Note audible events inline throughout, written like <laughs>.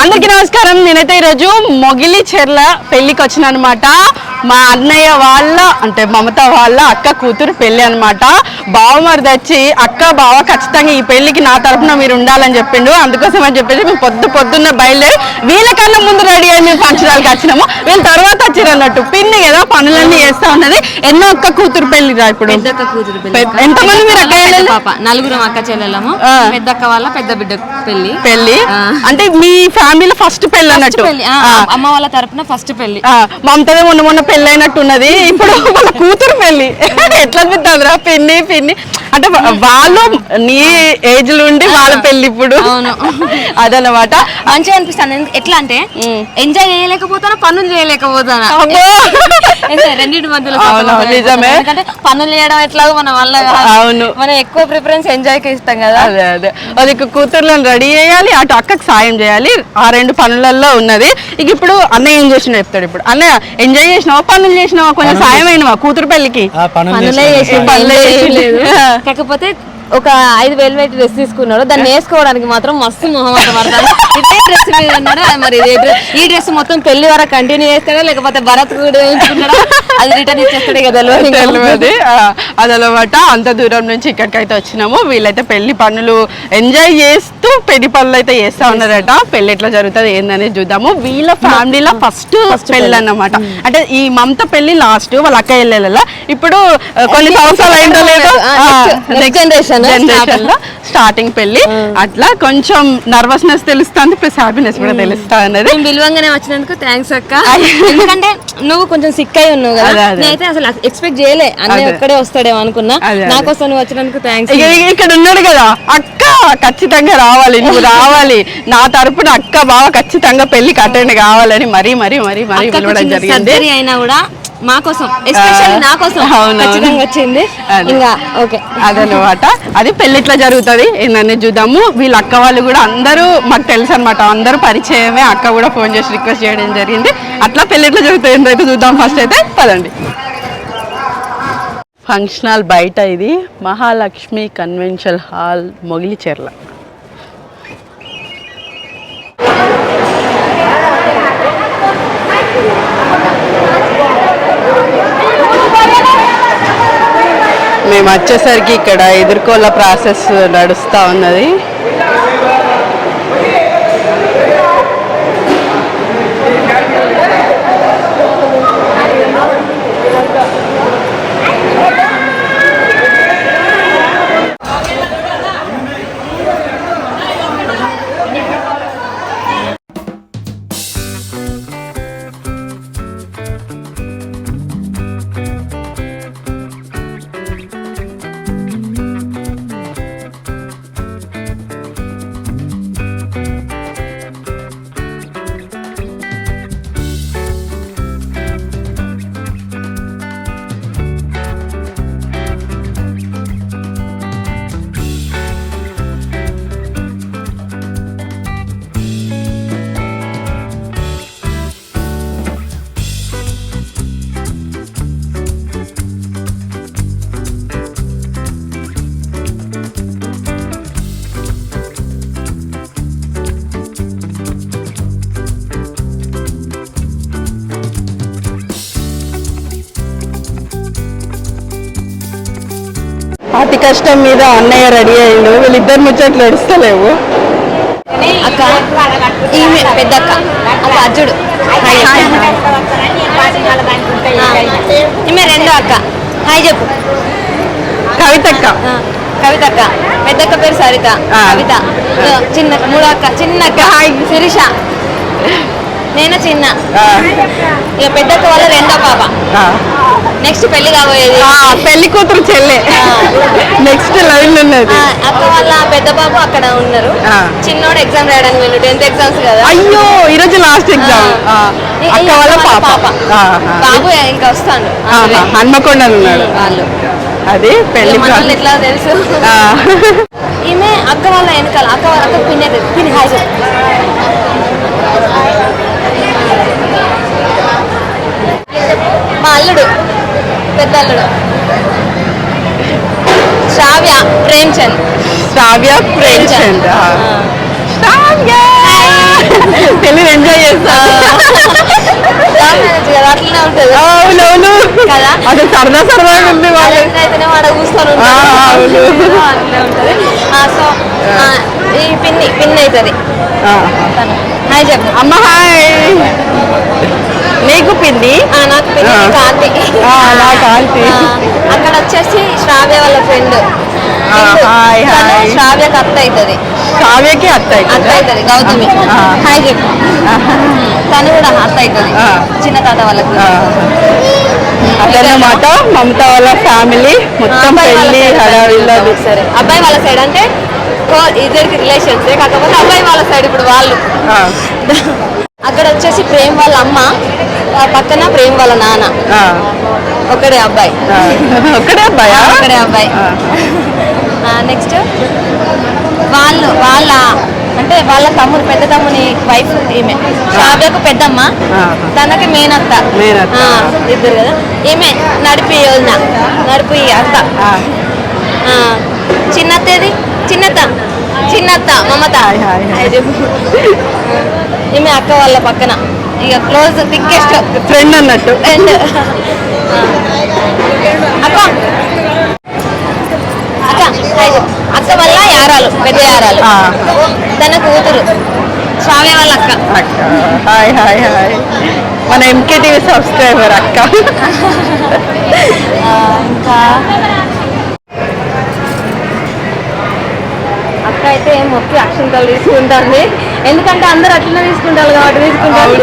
అందరికీ నమస్కారం. నేనైతే ఈరోజు మొగిలి చెర్ల పెళ్ళికి వచ్చిన అనమాట మా అన్నయ్య వాళ్ళ అంటే మమత వాళ్ళ అక్క కూతురు పెళ్ళి అనమాట. బావమరిది వచ్చి అక్క బావ ఖచ్చితంగా ఈ పెళ్ళికి నా తరపున మీరు ఉండాలని చెప్పిండు. అందుకోసం అని చెప్పేసి మేము పొద్దు పొద్దున్న బయలుదేరి వీళ్ళకన్నా ముందు రెడీ అయ్యి మేము పంచడానికి వచ్చినాము. వీళ్ళ తర్వాత వచ్చారు అన్నట్టు. పిన్ని కదా పనులన్నీ చేస్తా ఉన్నది. ఎన్నో అక్క కూతురు పెళ్ళి రా ఇప్పుడు. ఎంతమంది మీరు అక్క నలుగురం అక్క చెల్లెళ్ళము ఆ. పెద్దక్క వాళ్ళ పెద్ద బిడ్డ పెళ్ళి పెళ్ళి. అంటే మీ ఫ్యామిలీలో ఫస్ట్ పెళ్ళి అన్నట్టు. పెళ్ళి. అమ్మ వాళ్ళ తరపున ఫస్ట్ పెళ్ళి మమతదే మొన్న మొన్న పెళ్ళి అయినట్టున్నది. ఇప్పుడు వాళ్ళ కూతురు పెళ్ళి ఎట్లా అనిపిస్తుందిరా? పిన్ని పిన్ని. అంటే వాళ్ళు నీ ఏజ్ నుండి వాళ్ళ పెళ్ళి ఇప్పుడు అవును. అదనమాట మంచిగా అనిపిస్తుంది. ఎందు- ఎట్లా అంటే ఎంజాయ్ చేయలేకపోతానా పనులు చేయలేకపోతానా? రెండింటి మధ్యలో నిజమే. పనులు చేయడం ఎట్లాగో మన వల్ల కాదు. అవును. మనం ఎక్కువ ప్రిఫరెన్స్ ఎంజాయ్కి ఇస్తాం కదా. అదే అదే. అది కూతుర్లను రెడీ చేయాలి అటు అక్కకి సాయం చేయాలి. ఆ రెండు పనులలో ఉన్నది. ఇక ఇప్పుడు అన్నయ్య ఏం చేసిన చెప్తాడు ఇప్పుడు. అన్నయ్య ఎంజాయ్ చేసినావా పనులు చేసినావా? కొంచెం సాయం అయినవా కూతురు పెళ్ళికి పనులు. చేసిండు, పనులే. కాకపోతే ఒక ఐదు వేలు పెట్టి డ్రెస్ తీసుకున్నాడు. దాన్ని వేసుకోవడానికి మాత్రం మస్తు మొహమాట పడతాడు ఇదే డ్రెస్ మీద ఉన్నాడు? మరి ఇదే డ్రెస్ ఈ డ్రెస్ మొత్తం పెళ్ళి వరకు కంటిన్యూ చేస్తాడా? లేకపోతే భరత్ కూడా అది రిటర్న్ ఇచ్చేస్తాడు ఇక? తెలియదు. అదనమాట అంత దూరం నుంచి ఇక్కడికైతే వచ్చినాము. వీళ్ళైతే పెళ్ళి పనులు ఎంజాయ్ చేస్తూ పెళ్ళి పనులు అయితే చేస్తా ఉన్నారట. పెళ్ళి ఎట్లా జరుగుతుంది ఏందనేది చూద్దాము. వీళ్ళ ఫ్యామిలీలో ఫస్ట్ పెళ్ళి. అన్నమాట. అంటే ఈ మమత పెళ్ళి లాస్ట్ వాళ్ళ అక్క వెళ్ళేలా ఇప్పుడు కొన్ని సంవత్సరాలు అయిందో లేదో? next. generation, జనరేషన్లో స్టార్టింగ్ పెళ్ళి అట్లా కొంచెం నర్వస్నెస్ తెలుస్తుంది ప్లస్ హ్యాపీనెస్ కూడా తెలుస్తా అన్నది. నేను పిలవంగానే వచ్చినందుకు థ్యాంక్స్ అక్క. <laughs> ఎందుకంటే నువ్వు కొంచెం సిక్ అయి ఉన్నావు కదా. నేనైతే అసలు ఎక్స్పెక్ట్ చేయలే అన్నయ్య అదే. ఒక్కడే వస్తాడేమో అనుకున్నా. నాకోసం నువ్వు వచ్చినందుకు థ్యాంక్స్ ఇక ఇక ఇక్కడ ఉన్నాడు కదా అక్క ఖచ్చితంగా రావాలి నువ్వు రావాలి. నా తరపున అక్క బావ ఖచ్చితంగా పెళ్ళికి అటెండ్ కావాలని మరీ మరీ మరీ మరీ పిలవడం జరిగింది. అయినా కూడా మా కోసం ఎస్పెషల్లీ నా కోసం. అవునవును. ఖచ్చితంగా వచ్చింది. అదే. ఇంకా ఓకే. అదనమాట అది పెళ్ళి ఇట్లా జరుగుతుంది. ఏంటనే చూద్దాము. వీళ్ళ అక్క వాళ్ళు కూడా అందరూ మాకు తెలుసు అనమాట అందరూ పరిచయమే. అక్క కూడా ఫోన్ చేసి రిక్వెస్ట్ చేయడం జరిగింది. అట్లా ఎట్లా జరుగుతుంది. ఏంటైతే చూద్దాం ఫస్ట్ అయితే. పదండి. ఫంక్షన్ హాల్ బయట ఇది. మహాలక్ష్మి కన్వెన్షన్ హాల్ మొగిలిచెర్ల మేము వచ్చేసరికి ఇక్కడ ఎదుర్కోల ప్రాసెస్ నడుస్తూ ఉన్నది. అతి కష్టం మీద అన్నయ్య రెడీ అయ్యిండు. వీళ్ళిద్దరు ముచ్చట్లు ఎడుస్తలేవు అక్క ఈమె పెద్ద అక్క అక్క అర్జుడు ఈమె రెండో అక్క. హాయ్ చెప్పు. కవితక్క. ఆ, కవిత అక్క పెద్ద అక్క పేరు సరిత. కవిత. చిన్న మూడో అక్క. చిన్న అక్క శిరీష. నేను చిన్న? ఇక పెద్ద వాళ్ళ రెండో పాప. నెక్స్ట్ పెళ్ళి కాబోయేది. పెళ్ళి కూతురు చెల్లె. నెక్స్ట్ లైన్ ఉన్నది. అక్క వాళ్ళ పెద్ద బాబు అక్కడ ఉన్నారు. చిన్నోడు ఎగ్జామ్ రాయడానికి వెళ్ళి టెన్త్ ఎగ్జామ్స్ కదా. అయ్యో ఈరోజు లాస్ట్ ఎగ్జామ్ అక్క వాళ్ళ పాప. బాబు ఇంకా వస్తాడు. ఆహా, హన్మకొండలో ఉన్నాడు. వాళ్ళు. అది పెళ్ళి ఎట్లా తెలుసు. ఈమె అక్క వాళ్ళ వెనకాల అక్క వాళ్ళ అక్క పిన్ని పిన్ని చెప్పు. మా అల్లుడు అల్లుడు శ్రావ్య ప్రేమ్చంద్. శ్రావ్య ప్రేమ్చంద్. అట్లనే ఉంటుంది. అవునవును. కదా? అది సరదా సరదాగా ఉంది వాళ్ళు అయితేనే వాడ కూర్చొని ఉంటది. సో ఈ పిన్ని పిన్ని అవుతుంది హాయ్ చెప్పు. అమ్మ హాయ్ ఆ, నాకు ఆంటీ. ఆ, అక్కడ వచ్చేసి శ్రావ్య వాళ్ళ ఫ్రెండ్. ఆ, హాయ్, హాయ్. శ్రావ్యకి అత్త అవుతుంది. కావ్యకి అత్త అత్త అవుతుంది గౌతమి. హాయ్ చెప్పు. తను కూడా అత్త అవుతుంది. చిన్న తాత వాళ్ళకి అదన్నమాట మమత వాళ్ళ ఫ్యామిలీ మొత్తం అబ్బాయి వాళ్ళ పెళ్ళి side హడావిల్లో సరే. అబ్బాయి వాళ్ళ సైడ్ అంటే ఇద్దరికి రిలేషన్స్ కాకపోతే అబ్బాయి వాళ్ళ సైడ్ ఇప్పుడు వాళ్ళు. <laughs> వచ్చేసి ప్రేమ్ వాళ్ళ అమ్మ పక్కన ప్రేమ్ వాళ్ళ నాన్న. ఒకడే అబ్బాయి. ఆ. ఒక్కడే అబ్బాయా? ఒకడే అబ్బాయి. నెక్స్ట్ వాళ్ళు వాళ్ళ అంటే వాళ్ళ తమ్ముడు పెద్ద తమ్ముని వైఫ్ ఈమె. శ్రావ్యకు పెద్దమ్మ. తనకి మేనత్త. మేనత్త. ఆ, ఇద్దరు కదా. ఈమె నడిపి యోజన నడిపి అత్త. చిన్నత్తేది చిన్నత్త. చిన్నత్త మమత. ఈమె అక్క వాళ్ళ పక్కన. ఇక క్లోజ్ థిక్కెస్ట్ ఫ్రెండ్ అన్నట్టు. ఫ్రెండ్ <laughs> అక్క. అక్క. అక్క వల్ల యారాలు పెద్ద యారాలు. తన కూతురు. శ్రావ్య వాళ్ళ అక్క. అక్క. Hi hi hi. మన ఎంకేటీవీ సబ్స్క్రైబర్ అక్క. ఇంకా అక్క అయితే మొక్కి అక్షంతలు తీసుకుంటుంది ఎందుకంటే అందరు అట్లనే తీసుకుంటారు కాబట్టి తీసుకుంటారు.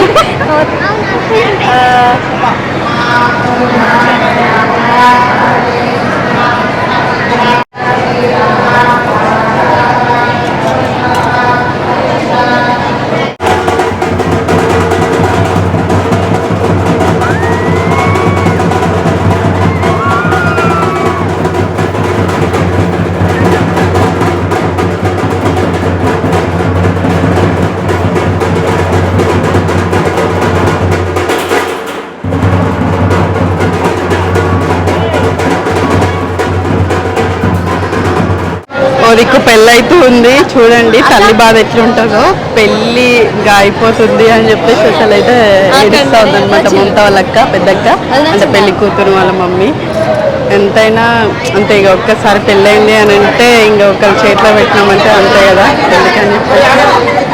దిక్కు పెళ్ళి అయితే ఉంది చూడండి తల్లి బాధ ఎట్లుంటుందో. పెళ్ళి ఇంకా అయిపోతుంది అని చెప్పేసి అసలు అయితే ఏడుస్తా ఉంది అనమాట మమత వాళ్ళ అక్క పెద్దక్క అంటే పెళ్ళి కూతురు వాళ్ళ మమ్మీ. ఎంతైనా అంతే ఇక ఒక్కసారి పెళ్ళైంది అని అంటే ఇంకా ఒకరి చేతిలో పెట్టినామంటే అంతే కదా. ఎందుకని చెప్పేసి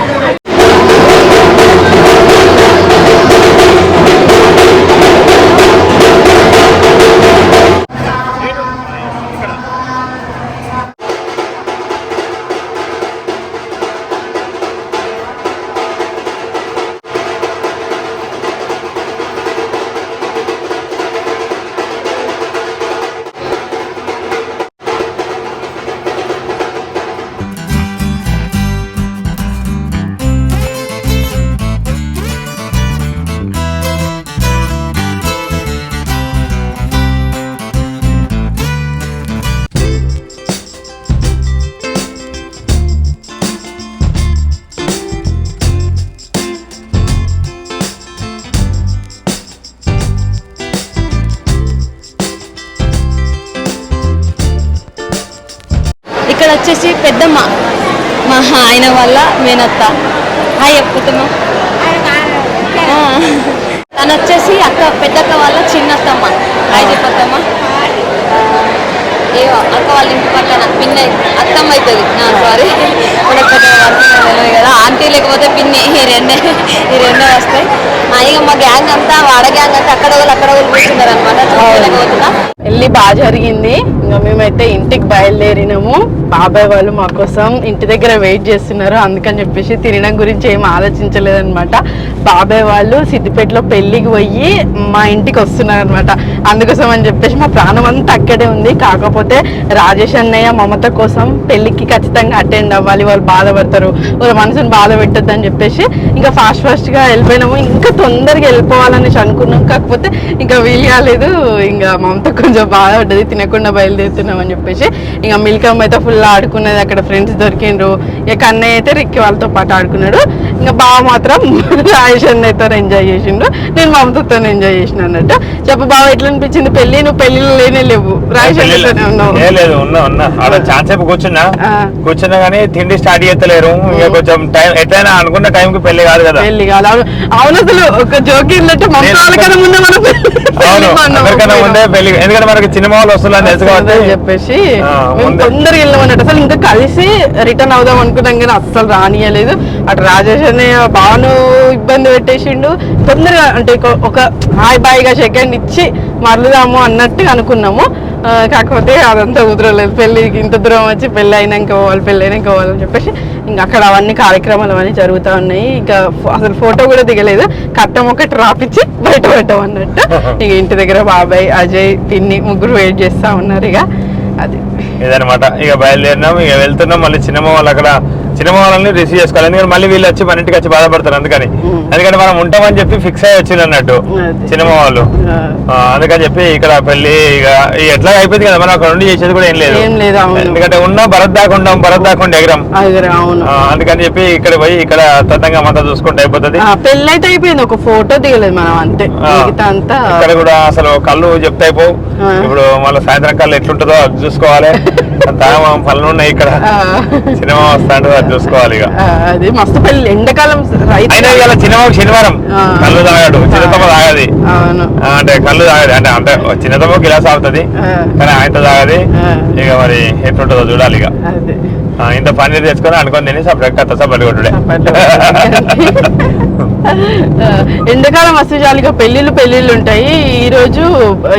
ఇక్కడ వచ్చేసి పెద్దమ్మ. మా ఆయన వల్ల మేనత్త. హాయ్ చెప్పుతమ్మా తను వచ్చేసి అక్క పెద్దక్క వాళ్ళ చిన్నత్తమ్మ. హాయ్ చెప్పత్తమ్మ. ఏవో అక్క వాళ్ళ ఇంటి పక్కన పిన్ని అత్తమ్మ అవుతుంది సారీ అర్థం కదా. ఆంటీ లేకపోతే పిన్ని. ఈ రెండే ఈ రెండే వస్తాయి. ఇక మా గ్యాంగ్ అంతా వాడ గ్యాంగ్ అంతా అక్కడ వాళ్ళు అక్కడ వాళ్ళు కూర్చున్నారు అనమాట పెళ్ళి బాగా జరిగింది. ఇంకా మేమైతే ఇంటికి బయలుదేరినాము. బాబాయ్ వాళ్ళు మా కోసం ఇంటి దగ్గర వెయిట్ చేస్తున్నారు. అందుకని చెప్పేసి తినడం గురించి ఏం ఆలోచించలేదన్నమాట. బాబాయ్ వాళ్ళు సిద్దిపేటలో పెళ్ళికి పోయి మా ఇంటికి వస్తున్నారు అనమాట అందుకోసం అని చెప్పేసి మా ప్రాణం అంతా అక్కడే ఉంది. కాకపోతే కాకపోతే రాజేష్ అన్నయ్య మమత కోసం పెళ్ళికి ఖచ్చితంగా అటెండ్ అవ్వాలి. వాళ్ళు బాధపడతారు. వాళ్ళ మనసుని బాధ పెట్టద్దు అని చెప్పేసి ఇంకా ఫాస్ట్ ఫాస్ట్గా వెళ్ళిపోయినాము. ఇంకా తొందరగా వెళ్ళిపోవాలనేసి అనుకున్నాం. కాకపోతే ఇంకా వీలు కాలేదు. ఇంకా మమత కొంచెం బాధపడ్డది. తినకుండా బయలుదేరుతున్నాం అని చెప్పేసి ఇంకా మిల్కమ్ అయితే ఫుల్ ఆడుకున్నది. అక్కడ ఫ్రెండ్స్ దొరికిండ్రు. ఇక అన్నయ్య అయితే రిక్కి వాళ్ళతో పాటు ఆడుకున్నాడు. ఇంకా బావ మాత్రం <laughs> రాజేష్ అన్నయ్యతో ఎంజాయ్ చేసిండు నేను మమతతో ఎంజాయ్ చేసిన అన్నట్టు. చెప్పు బావ ఎట్లా అనిపించింది పెళ్ళి నువ్వు పెళ్ళిలో లేనే లేవు. ఉన్నావు. లేదు ఉన్నా ఉన్నా. ఛాన్స్ సేపు కూర్చున్నా. కూర్చున్నా కానీ తిండి స్టార్ట్ చేస్తలేరు. ఇంకా కొంచెం టైం ఎట్లయినా అనుకున్న టైం కి పెళ్ళి కాదు కదా. పెళ్ళి కాదు. అవును అసలు ఒక జోక్ ఏంటంటే మమత వాళ్ళకన్నా ముందే మనం అవును అందరికన్నా ముందే పెళ్ళి ఎందుకంటే మనకి సినిమా వాళ్ళు తెలుసు కాబట్టి. అని చెప్పేసి. తొందరగా వెళ్ళాం అన్నట్టు. అసలు ఇంకా కలిసి రిటర్న్ అవుదాం అనుకున్నాం కానీ అస్సలు రానియలేదు. అటు రాజేష్ అనే బాను ఇబ్బంది పెట్టేసిండు. తొందరగా అంటే ఒక- హాయ్ బాయ్గా సెకండ్ ఇచ్చి మరలుదాము అన్నట్టు అనుకున్నాము. కాకపోతే అదంతా కుదరలేదు పెళ్ళికి ఇంత దూరం వచ్చి పెళ్ళి అయినాక పోవాలి పెళ్ళి అయినాక పోవాలని చెప్పేసి ఇంకా అక్కడ అవన్నీ కార్యక్రమాలు అవన్నీ జరుగుతూ ఉన్నాయి. ఇంకా అసలు ఫోటో కూడా దిగలేదు. కట్టం ఒకటి రాపిచ్చి బయట పెట్టాం అన్నట్టు. <laughs> ఇక ఇంటి దగ్గర బాబాయ్ అజయ్ పిన్ని ముగ్గురు వెయిట్ చేస్తా ఉన్నారు ఇక. అది. ఇదనమాట ఇక బయలుదేరినాం ఇక వెళ్తున్నాం. మళ్ళీ సినిమా వాళ్ళు అక్కడ సినిమా వాళ్ళని రిసీవ్ చేసుకోవాలి. ఎందుకంటే మళ్ళీ వీళ్ళు వచ్చి మన ఇంటికి వచ్చి బాధపడతారు అందుకని. ఎందుకంటే మనం ఉంటామని చెప్పి ఫిక్స్ అయ్యి వచ్చింది అన్నట్టు. సినిమా వాళ్ళు. అందుకని చెప్పి ఇక్కడ పెళ్ళి ఇక ఎట్లా అయిపోయింది కదా మనం అక్కడ ఉండి చేసేది కూడా ఏం లేదు. ఎందుకంటే ఉన్నాం భరత్ దాకా ఉండాం భరత్ దాకా ఎగరం అందుకని చెప్పి ఇక్కడ పోయి ఇక్కడ తతంగా అంతా చూసుకుంటే అయిపోతుంది. ఆ, పెళ్ళి అయితే అయిపోయింది ఒక ఫోటో దిగలేదు మనం అంతే. అంతా ఇక్కడ కూడా అసలు కళ్ళు చెప్తే అయిపోవు. ఇప్పుడు మళ్ళీ సాయంత్రం కళ్ళు ఎట్లుంటుందో అది చూసుకోవాలి. <laughs> పనులు ఉన్నాయి ఇక్కడ. సినిమా వస్తా చూసుకోవాలి ఇక అది మస్తు ఎండాకాలం రైతు అయినా ఇవాళ శనివారం. కళ్ళు తాగాడు చిన్నతమ్మ తాగది అంటే కళ్ళు తాగది అంటే అంటే చిన్నతమ్మ గిలాస్ ఆగుతుంది ఆ. కానీ ఆయనతో తాగది. ఇక మరి ఎట్లుంటుందో చూడాలి ఇక ఇంత పన్నీర్ తెచ్చుకొని అనుకొని తిని సపరేట్ కథ సపరేట్ కొట్టుడే ఎండాకాలం వస్తే చాలు ఇక పెళ్ళిళ్ళు పెళ్ళిళ్ళు ఉంటాయి. ఈ రోజు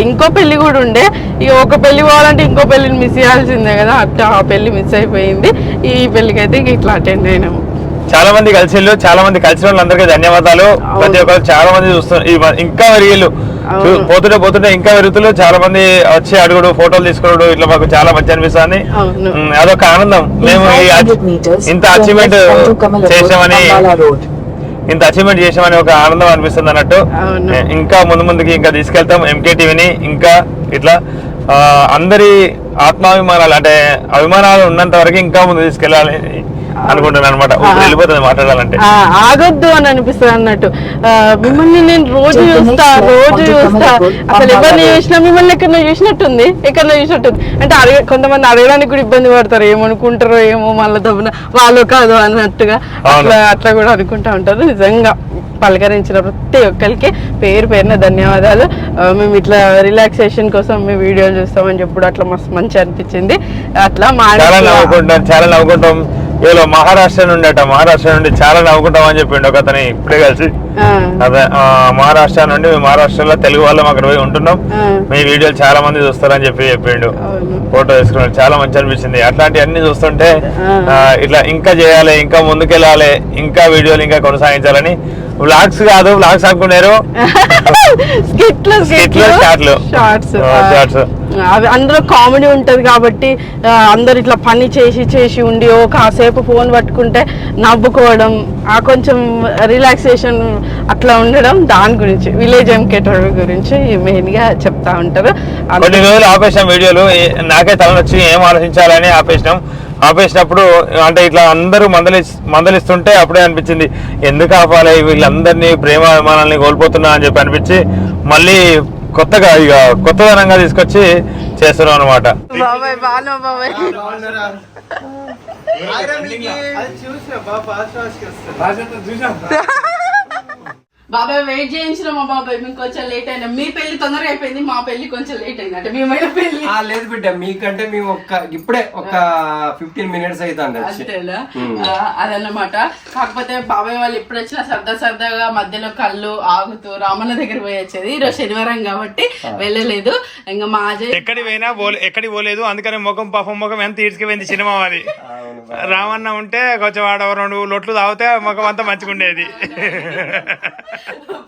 ఇంకో పెళ్ళి కూడా ఉండే. ఇక ఒక పెళ్ళి పోవాలంటే ఇంకో పెళ్ళిని మిస్ చేయాల్సిందే కదా. అట్లా ఆ పెళ్ళి మిస్ అయిపోయింది. ఈ పెళ్ళికి అయితే ఇక ఇట్లా అటెండ్ అయినాము. చాలా మంది కలిసిళ్ళు చాలా మంది కలిసిన వాళ్ళందరికీ ధన్యవాదాలు. ప్రతి ఒక్కరు చాలా మంది చూస్తున్నారు. ఇంకా అవును. పోతుంటే పోతుంటే ఇంకా పెరుగుతులు చాలా మంది వచ్చి అడుగుడు ఫోటోలు తీసుకున్నాడు. ఇట్లా మాకు చాలా మంచి అనిపిస్తుంది. అదొక ఆనందం. మేము ఇంత అచీవ్మెంట్ చేసామని ఇంత అచీవ్మెంట్ చేసామని ఒక ఆనందం అనిపిస్తుంది అన్నట్టు. ఇంకా ముందు ముందుకి ఇంకా తీసుకెళ్తాం ఎంకే టీవీని ఇంకా ఇట్లా అందరి ఆత్మాభిమానాలు అంటే అభిమానాలు ఉన్నంత వరకు ఇంకా ముందు తీసుకెళ్ళాలి. అనమాట వెళ్ళిపోతుంది మాట్లాడాలంటే. ఆ, ఆగొద్దు అని అనిపిస్తుంది అన్నట్టు. మిమ్మల్ని నేను రోజు చూస్తా రోజు చూస్తా. అసలు ఎవరిని చూసినా మిమ్మల్ని ఎక్కడ చూసినట్టుంది ఎక్కడ చూసినట్టుంది. అంటే అడగ కొంతమంది అడగడానికి కూడా ఇబ్బంది పడతారు ఏమనుకుంటారో ఏమో మళ్ళీ దబ్బున వాళ్ళు కాదు అన్నట్టుగా. అట్లా అట్లా కూడా అనుకుంటా ఉంటారు. నిజంగా పలకరించిన ప్రతి ఒక్కరికి పేరు పేరున ధన్యవాదాలు. మేము ఇట్లా రిలాక్సేషన్ కోసం మీ వీడియోలు చూస్తామని చెప్పుడు అట్లా మస్తు మంచి అనిపించింది. అట్లా మా చాలా నవ్వుకుంటాం. ఏదో మహారాష్ట్ర నుండి అట మహారాష్ట్ర నుండి చాలా నవ్వుకుంటాం అని చెప్పిండు ఒక అతని ఇప్పుడే కలిసి. అదే మహారాష్ట్ర నుండి మేము మహారాష్ట్రలో తెలుగు వాళ్ళం అక్కడ పోయి ఉంటున్నాం. మీ వీడియోలు చాలా మంది చూస్తారని చెప్పి చెప్పిండు. ఫోటో తీసుకున్నాడు. చాలా మంచి అనిపించింది. అట్లాంటి అన్ని చూస్తుంటే ఇట్లా ఇంకా చేయాలి ఇంకా ముందుకెళ్ళాలి ఇంకా వీడియోలు ఇంకా కొనసాగించాలని వ్లాగ్స్ కాదు వ్లాగ్స్ అనుకున్నారు. స్కిట్లు స్కిట్లు, షార్ట్లు. షార్ట్స్ ఆ, షార్ట్స్. అవి అందులో కామెడీ ఉంటది కాబట్టి అందరు ఇట్లా పని చేసి చేసి ఉండి ఓ కాసేపు ఫోన్ పట్టుకుంటే నవ్వుకోవడం ఆ కొంచెం రిలాక్సేషన్ అట్లా ఉండడం దాని గురించి విలేజ్ ఎంకేటర్ గురించి మెయిన్గా చెప్తా ఉంటారు. కొన్ని రోజులు ఆపేసినాం వీడియోలు. నాకే తలనొచ్చి ఏం ఆలోచించాలని ఆపేసినాం. ఆపేసినప్పుడు అంటే ఇట్లా అందరూ మందలి మందలిస్తుంటే అప్పుడే అనిపించింది ఎందుకు ఆపాలి వీళ్ళందరినీ ప్రేమ అభిమానాన్ని కోల్పోతున్నా అని చెప్పి అనిపించి మళ్ళీ కొత్తగా ఇక కొత్తదనంగా తీసుకొచ్చి చేస్తున్నాం అనమాట బాబాయ్ బాను బాబాయ్ వెయిట్ చేయించిన మా బాబాయ్? మీకు కొంచెం లేట్ అయినా. మీ పెళ్ళి తొందరగా అయిపోయింది మా పెళ్ళి కొంచెం లేట్ అయింది అంటే మేమైన పెళ్ళి. ఆ, లేదు బిడ్డ మీకంటే మేము ఒక్క ఇప్పుడే ఒక ఫిఫ్టీన్ మినిట్స్ అవుతుంది వచ్చి. ఆ, అదన్నమాట. కాకపోతే బాబాయ్ వాళ్ళు ఎప్పుడు వచ్చినా సరదా సరదాగా మధ్యలో కళ్ళు ఆగుతూ రామన్న దగ్గర పోయి వచ్చేది. ఈరోజు శనివారం కాబట్టి వెళ్ళలేదు. ఇంకా మా అజయ్ ఎక్కడి పోయినా పోలే ఎక్కడికి పోలేదు. అందుకని ముఖం పాపం ముఖం ఎంత ఈడ్చుకుపోయింది సినిమా అది రామన్న ఉంటే కొంచెం ఆడ రెండు లొట్లు తాగితే ముఖం అంతా మంచిగా ఉండేది.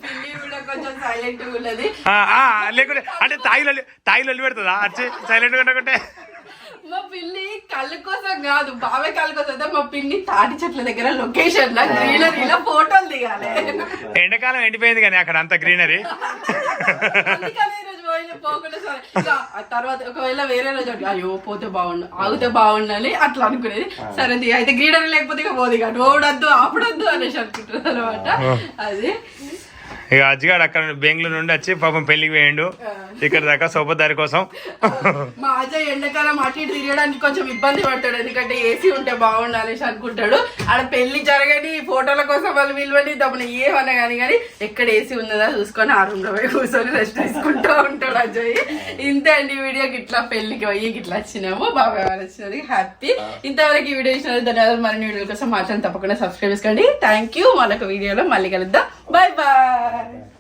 పిల్లి కూడా కొంచెం సైలెంట్ ఉన్నది. ఆ, ఆ, లేకుంటే అంటే తాయిలో తాయిలో పెడుతుందా? వచ్చి సైలెంట్గా ఉండకుంటే? మా పిల్లి కళ్ళు కోసం కాదు బాబాయ్ కళ్ళు కోసం అయితే మా పిన్ని తాటి చెట్ల దగ్గర లొకేషన్ లా గ్రీనరీలో ఫోటోలు దిగాలి. ఎండాకాలం ఎండిపోయింది కానీ అక్కడ అంత గ్రీనరీ పోకుండా తర్వాత ఒకవేళ వేరే రోజు అయ్యో పోతే బాగుండు ఆగితే బాగుండాలి అట్లా అనుకునేది. సరే అయితే గ్రీడరీ లేకపోతే ఇక పోదు ఇక. ఓడద్దు ఆపడద్దు అనేసి అనుకుంటున్నారు అనమాట. అది. ఇక అజ్జిగాడు అక్కడ బెంగళూరు నుండి వచ్చి పాపం పెళ్ళికి వేయండు ఇక్కడ దాకా సోపదారి కోసం. మా అజయ్ ఎండాకాలం అటు ఇటు తిరగడానికి కొంచెం ఇబ్బంది పడతాడు. ఎందుకంటే ఏసీ ఉంటే బాగుండు అనేసి అనుకుంటాడు. ఆడ పెళ్ళి జరగని ఫోటోల కోసం వాళ్ళు విలువని దమ్మని ఏమన్నా కానీ కానీ ఎక్కడ ఏసీ ఉన్నదా చూసుకొని ఆ రూమ్లో పోయి కూర్చొని రెస్ట్ తీసుకుంటూ ఉంటాడు అజయ్. ఇంతే అండి ఈ వీడియోకి ఇట్లా పెళ్ళికి పోయి ఇట్లా వచ్చినాము. బాగా వచ్చినది హ్యాపీ ఇంతవరకు ఈ వీడియో ఇచ్చినందుకు ధన్యవాదాలు. మరిన్ని వీడియోల కోసం మాత్రం తప్పకుండా సబ్స్క్రైబ్ చేసుకోండి. థ్యాంక్ యూ మరొక వీడియోలో మళ్ళీ కలుద్దాం. Bye bye Gracias.